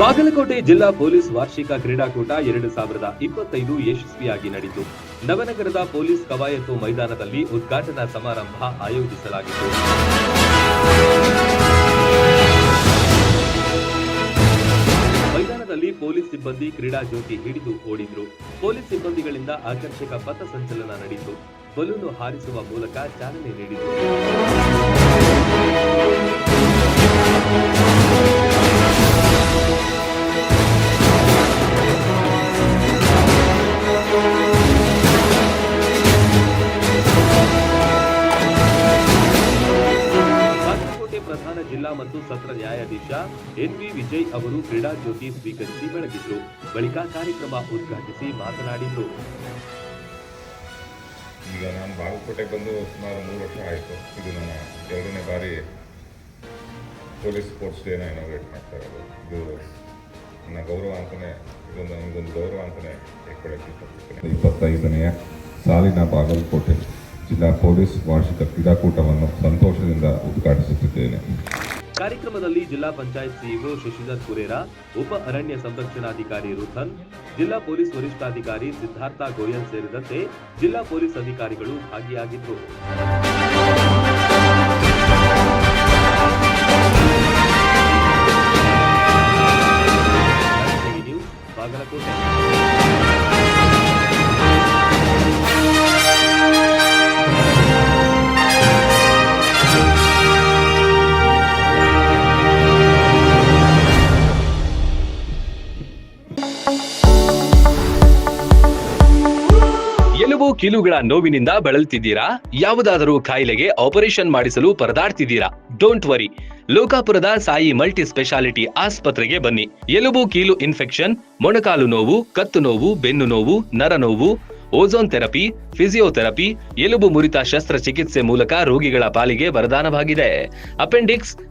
ಬಾಗಲಕೋಟೆ ಜಿಲ್ಲಾ ಪೊಲೀಸ್ ವಾರ್ಷಿಕ ಕ್ರೀಡಾಕೂಟ ಎರಡು ಸಾವಿರದ ಇಪ್ಪತ್ತೈದು ಯಶಸ್ವಿಯಾಗಿ ನಡೆಯಿತು. ನವನಗರದ ಪೊಲೀಸ್ ಕವಾಯತು ಮೈದಾನದಲ್ಲಿ ಉದ್ಘಾಟನಾ ಸಮಾರಂಭ ಆಯೋಜಿಸಲಾಗಿತ್ತು. ಮೈದಾನದಲ್ಲಿ ಪೊಲೀಸ್ ಸಿಬ್ಬಂದಿ ಕ್ರೀಡಾ ಜ್ಯೋತಿ ಹಿಡಿದು ಓಡಿದ್ರು. ಪೊಲೀಸ್ ಸಿಬ್ಬಂದಿಗಳಿಂದ ಆಕರ್ಷಕ ಪಥ ಸಂಚಲನ ನಡೆಯಿತು. ಬಲೂನು ಹಾರಿಸುವ ಮೂಲಕ ಚಾಲನೆ ಬಾಗಲಕೋಟೆ ಪ್ರಧಾನ ಜಿಲ್ಲಾ ಮತ್ತು ಸತ್ರ ನ್ಯಾಯಾಧೀಶ ಎನ್ವಿ ವಿಜಯ್ ಅವರು ಕ್ರೀಡಾ ಜ್ಯೋತಿ ಸ್ವೀಕರಿಸಿ ಬೆಳಗಿದ್ರು. ಬಳಿಕ ಕಾರ್ಯಕ್ರಮ ಉದ್ಘಾಟಿಸಿ ಮಾತನಾಡಿದ್ರು. ಬಾಗಲಕೋಟೆಗೆ ಬಂದು ಸುಮಾರು ಮೂರು ವರ್ಷ ಆಯಿತು. ಇದು ನನ್ನ ಎರಡನೇ ಬಾರಿ ಪೊಲೀಸ್ ಸ್ಪೋರ್ಟ್ಸ್ ಡೇನ ಇನಾಗ್ರೇಟ್ ಮಾಡ್ತಾ ಇರೋದು. ಇದು ನನ್ನ ಗೌರವ ಅಂತಲೇ ಇದೊಂದು ನನಗೊಂದು ಗೌರವ ಅಂತಲೇ ಇಷ್ಟಪಡ್ತೀನಿ. ಇಪ್ಪತ್ತೈದನೆಯ ಸಾಲಿನ ಬಾಗಲಕೋಟೆ ಜಿಲ್ಲಾ ಪೊಲೀಸ್ ವಾರ್ಷಿಕ ಕ್ರೀಡಾಕೂಟವನ್ನು ಸಂತೋಷದಿಂದ ಉದ್ಘಾಟಿಸುತ್ತಿದ್ದೇನೆ. ಕಾರ್ಯಕ್ರಮದಲ್ಲಿ ಜಿಲ್ಲಾ ಪಂಚಾಯತ್ ಸಿಇಒ ಶಶಿಧರ್ ಕುರೇರಾ, ಉಪ ಅರಣ್ಯ ಸಂರಕ್ಷಣಾಧಿಕಾರಿ ರುಥನ್, ಜಿಲ್ಲಾ ಪೊಲೀಸ್ ವರಿಷ್ಠಾಧಿಕಾರಿ ಸಿದ್ಧಾರ್ಥ ಗೋಯಲ್ ಸೇರಿದಂತೆ ಜಿಲ್ಲಾ ಪೊಲೀಸ್ ಅಧಿಕಾರಿಗಳು ಭಾಗಿಯಾಗಿದ್ದರು. ಎಲುಬು ಕೀಲುಗಳ ನೋವಿನಿಂದ ಬಳಲ್ತಿದ್ದೀರಾ? ಯಾವುದಾದರೂ ಕಾಯಿಲೆಗೆ ಆಪರೇಷನ್ ಮಾಡಿಸಲು ಪರದಾಡ್ತಿದ್ದೀರಾ? ಡೋಂಟ್ ವರಿ ಲೋಕಾಪುರದ ಸಾಯಿ ಮಲ್ಟಿ ಸ್ಪೆಷಾಲಿಟಿ ಆಸ್ಪತ್ರೆಗೆ ಬನ್ನಿ. ಎಲುಬು ಕೀಲು ಇನ್ಫೆಕ್ಷನ್, ಮೊಣಕಾಲು ನೋವು, ಕತ್ತು ನೋವು, ಬೆನ್ನು ನೋವು, ನರ ನೋವು ಓಝೋನ್ ಥೆರಪಿ, ಫಿಸಿಯೋಥೆರಪಿ, ಎಲುಬು ಮುರಿತ ಶಸ್ತ್ರಚಿಕಿತ್ಸೆ ಮೂಲಕ ರೋಗಿಗಳ ಪಾಲಿಗೆ ವರದಾನವಾಗಿದೆ. ಅಪೆಂಡಿಕ್ಸ್